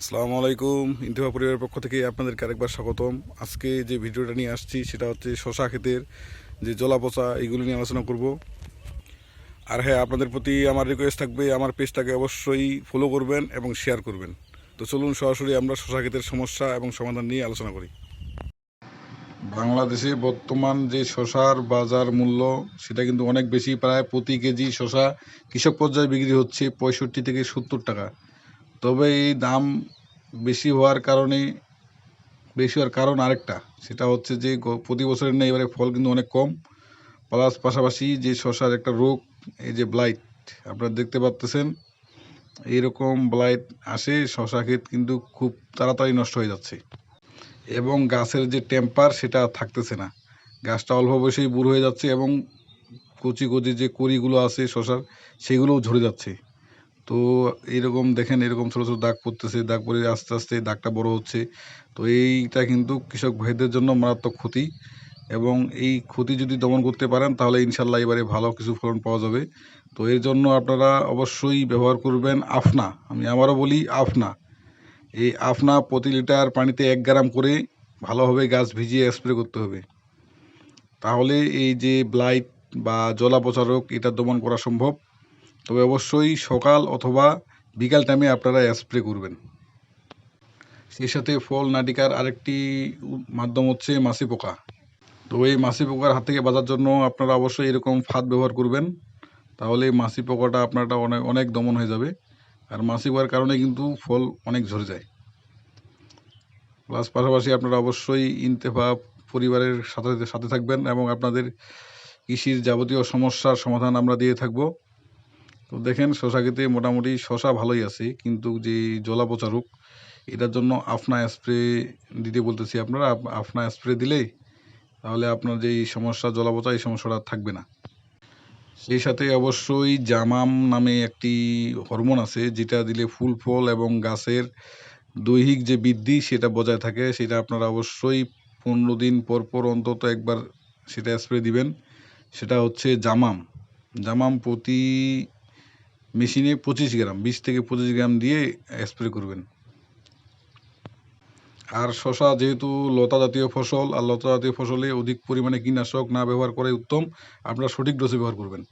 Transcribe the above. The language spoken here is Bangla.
আসসালামু আলাইকুম ইন্তিফা পরিবারের পক্ষ থেকে আপনাদেরকে আরেকবার স্বাগতম। আজকে যে ভিডিওটা নিয়ে আসছি সেটা হচ্ছে শশা ক্ষেতের যে জলা পচা এইগুলো নিয়ে আলোচনা করব। আর হ্যাঁ আপনাদের প্রতি আমার রিকোয়েস্ট থাকবে, আমার পেজটাকে অবশ্যই ফলো করবেন এবং শেয়ার করবেন। তো চলুন সরাসরি আমরা শশা ক্ষেতের সমস্যা এবং সমাধান নিয়ে আলোচনা করি। বাংলাদেশে বর্তমান যে শশার বাজার মূল্য, সেটা কিন্তু অনেক বেশি, প্রায় প্রতি কেজি শশা কৃষক পর্যায়ে বিক্রি হচ্ছে পঁয়ষট্টি থেকে সত্তর টাকা। তবে এই দাম বেশি হওয়ার কারণে, বেশি হওয়ার কারণ আরেকটা। সেটা হচ্ছে যে প্রতি বছরের নেই এবারে ফল কিন্তু অনেক কম। প্লাস পাশাপাশি যে শশার একটা রোগ, এই যে ব্লাইট, আপনারা দেখতে পাচ্তেছেন এইরকম ব্লাইট আসে, শশা ক্ষেত কিন্তু খুব তাড়াতাড়ি নষ্ট হয়ে যাচ্ছে। এবং গাছের যে টেম্পার, সেটা থাকতেছে না। গাছটা অল্প বয়সেই বুড়ো হয়ে যাচ্ছে এবং কচি কচি যে কড়িগুলো আছে শশার, সেগুলোও ঝরে যাচ্ছে। তো এরকম দেখেন, এরকম ছোটো ছোটো দাগ পড়তেছে, দাগ পড়ে আস্তে আস্তে দাগটা বড় হচ্ছে। তো এইটা কিন্তু কৃষক ভাইদের জন্য মারাত্মক ক্ষতি এবং এই ক্ষতি যদি দমন করতে পারেন, তাহলে ইনশাল্লাহ এবারে ভালো কিছু ফলন পাওয়া যাবে। তো এর জন্য আপনারা অবশ্যই ব্যবহার করবেন আফনা। আমি আবারও বলি আফনা। এই আফনা প্রতি লিটার পানিতে এক গ্রাম করে ভালোভাবে গাছ ভিজিয়ে স্প্রে করতে হবে। তাহলে এই যে ব্লাইট বা জলা পচা রোগ, এটা দমন করা সম্ভব। তবে অবশ্যই সকাল অথবা বিকাল টাইমে আপনারা স্প্রে করবেন। সেই সাথে ফল নাটিকার আরেকটি মাধ্যম হচ্ছে মাছি পোকা। তো এই মাছি পোকার হাত থেকে বাঁচার জন্য আপনারা অবশ্যই এরকম ফাঁদ ব্যবহার করবেন। তাহলে মাছি পোকাটা আপনারটা অনেক অনেক দমন হয়ে যাবে। আর মাছি পোকার কারণে কিন্তু ফল অনেক ঝরে যায়। প্লাস পাশাপাশি আপনারা অবশ্যই ইনতেফা পরিবারের সাথে সাথে থাকবেন এবং আপনাদের কৃষির যাবতীয় সমস্যার সমাধান আমরা দিয়ে থাকব। তো দেখেন শশা খেতে মোটামুটি শশা ভালোই আছে, কিন্তু যে জলা পচা রোগ, এটার জন্য আফনা স্প্রে দিতে বলতেছি আপনারা। আপ- আফনা স্প্রে দিলেই তাহলে আপনার যে এই সমস্যা জলা পচা এই সমস্যাটা থাকবে না। সেই সাথে অবশ্যই জামাম নামে একটি হরমোন আছে, যেটা দিলে ফুল ফল এবং গাছের দৈহিক যে বৃদ্ধি, সেটা বজায় থাকে। সেটা আপনারা অবশ্যই পনেরো দিন পর পর অন্তত একবার সেটা স্প্রে দিবেন। সেটা হচ্ছে জামাম। জামাম প্রতি মেশিনে পঁচিশ গ্রাম, বিশ থেকে পঁচিশ গ্রাম দিয়ে স্প্রে করবেন। আর শশা যেহেতু লতা জাতীয় ফসল, আর লতা জাতীয় ফসলে অধিক পরিমাণে কীটনাশক না ব্যবহার করাই উত্তম, আপনারা সঠিক ডোজে ব্যবহার করবেন।